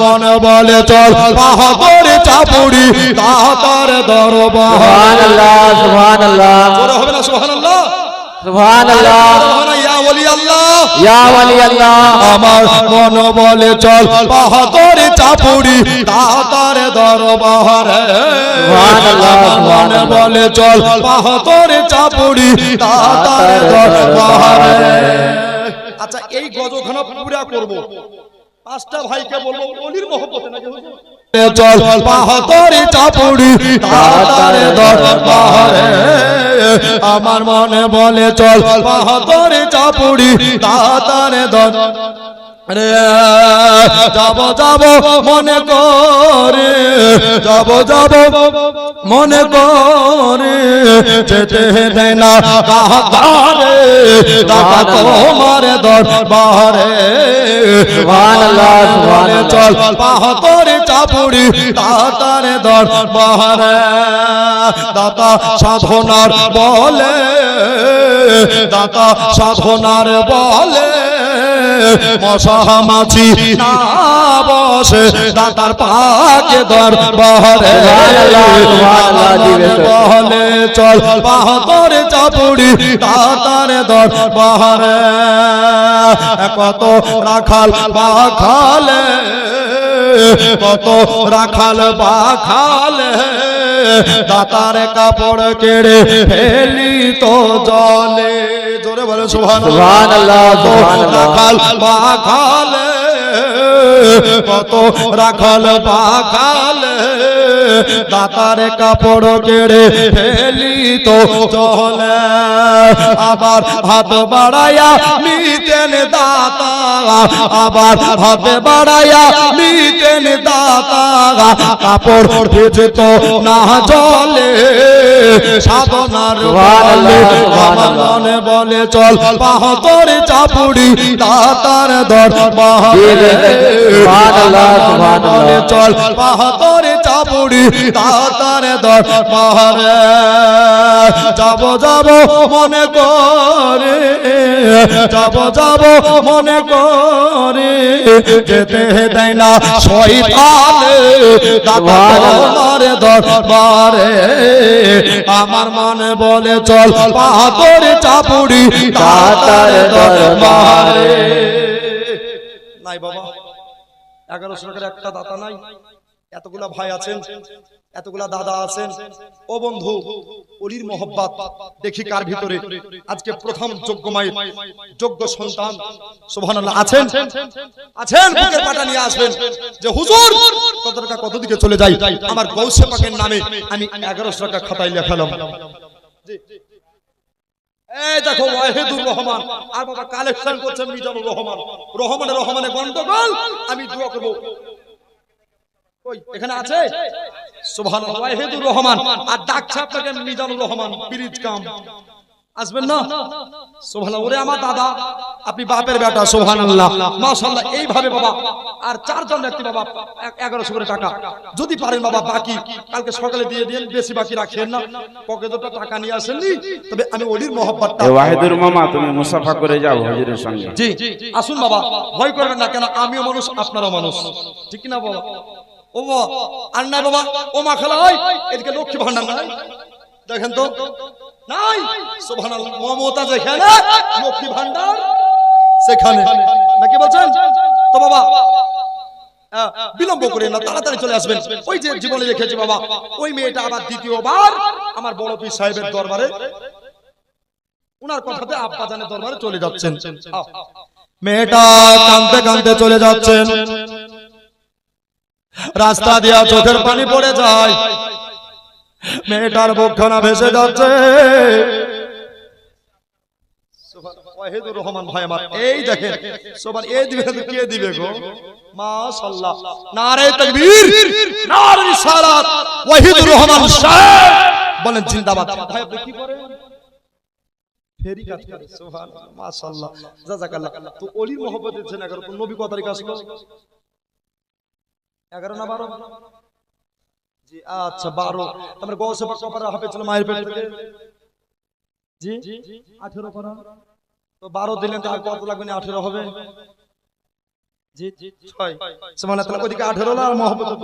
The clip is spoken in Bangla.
মন বলে চল বাহাদুর চাপুরি দাতার দরবার। সুবহানাল্লাহ সুবহানাল্লাহ। জোরে হবে না সুবহানাল্লাহ? ইয়া ওলি আল্লাহ। ইয়া আল্লাহ। আমার মন বলে চল বাহাদুর চাপুরি দাতার দরবারে। সুবহানাল্লাহ, মন বলে চল বাহাদুর চাপুরি দাতার দরবারে। আচ্ছা এই গজখানা পুরা করব। পাঁচটা ভাইকে বলব অলির মহব্বতে নাকি হুজুর? চল বাহাদুর চাপুরি তাড়াতাড়ি দরবারে আমার মনে বলে চল বাহাদুর চাপুরি তাড়াতাড়ি দর রে যাব যাব, মনে করে, যাব যাব, মনে করে, যেতে দেয় না কাহারে দাদা তোমার দরবারে সুবহানাল্লাহ। চল পাহতরে চাপুরি দাতার দরবারে দাতা সাধনার বলে, দাতা সাধনার বলে মশা মাছি না বসে দাতার পাকে দর বহরে। বহলে চল বাহরে চাপুরি দাতার দরবারে কত রাখাল বাখালে। কত রাখাল বাখালে দাতার কাপড় কেড়ে ফেলি তো জলে। জোরে বলে সুভান। রাখাল বাখালে কত রাখাল বাখালে, দাতার কাপড় কেড়ে ফেলি তো চলে আবার হাত বাড়াইয়া নিতেন দাতা, আবার হাত বাড়াইয়া নিতেন দাতা, কাপড় ভেজত না চলে সাধনার আমার মনে বলে, চল পাহতর চাপুড়ি দাতার সুবহানাল্লাহ। বলে চল পাহতর চাপুড়ি দাতার দরবারে যাব যাব মনে করে যাব যাব মনে করে যেতে দেয় না শয়তানে তোমার দরবারে আমার মনে বলে চল পাথর চাপুড়ি দাতার দরবারে নাই বাবা, এগারোশো টাকার একটা দাতা নাই, এতগুলা ভাই আছেন, এতগুলা দাদা আছেন। ও বন্ধু, অলির মোহব্বত, দেখি কার ভিতরে। আজকে প্রথম যোগ্য মায়ের, যোগ্য সন্তান, সুবহানাল্লাহ, আছেন? আছেন? বুকের পাটা নিয়ে আসবেন যে, হুজুর, কত টাকা কত দিকে চলে যাই আমার গৌসে পাকের নামে আমি এগারোশো টাকা খাতায় লেখালাম এই দেখো ওয়াহিদুর রহমান। আর বাবা কালেকশন করছেন মিজানুর রহমান। রহমানে গন্ডগোল, আমি দোয়া এখানে আছে? রহমান। আর রহমান কাম। আসবেন না? ওরে আমার দাদা, আপনি বাপের বেটা মাশাআল্লাহ, এইভাবে বাবা আর চারজন ব্যক্তি বাবা এগারোশো করে টাকা। যদি পারেন বাবা বাকি কালকে সকালে দিয়ে দিন বেশি বাকি রাখেন না। পকেটটা টাকা নিয়ে আসেননি তবে আমি ওলির মহব্বতটা ওয়াহিদুর মামা তুমি মুসাফা করে যাও হুজুরের সঙ্গে। জি আসুন বাবা ভয় করবেন না কেন আমিও মানুষ আপনারও মানুষ। ঠিক না বাবা? ও আর নাই বাবা ও মা খেলা হয় এদিকে লক্ষ্মী ভান্ডার নাই। দেখেন তো নাই সুবহানাল্লাহ মমতা যেখানে লক্ষ্মী ভান্ডার সেখানে। নাকি বলছেন? তো বাবা বিলম্ব করে না, তাড়াতাড়ি চলে আসবেন। ওই যে জীবনে দেখেছি বাবা, ওই মেয়েটা আবার দ্বিতীয়বার আমার বড় পীর সাহেবের দরবারে, উনার কথাতে দরবারে চলে যাচ্ছেন। মেয়েটা কাঁদতে কাঁদতে চলে যাচ্ছেন। রাস্তা দিয়া চোখের পানি পড়ে যায়। মেয়েটার বুকখানা ভেসে যাচ্ছে। ওয়াহিদুর রহমান ভাই আমার এই দেখেন সবার এই দিবে কে দিবে গো? মাশাআল্লাহ। নারে তাকবীর নারে রিসালাত ওয়াহিদুর রহমান সাহেব। বলেন জিন্দাবাদ। ভাই আপনি কি করেন? ফেরি কাজ করে সুবহানাল্লাহ মাশাআল্লাহ। জাযাকাল্লাহ। তো অলির মহব্বত দিচ্ছেন 11 তো নবী কত তারিখ আসলো 11 না 12 জি আচ্ছা 12 তারপরে গৌসে পাক কপার হাফেজ মায়ের পেট থেকে জি? 18 করা তো 12 দিলেন তো আর কত লাগবে না 18 হবে? ছয়। সমান আঠেরো আর মহব্বত?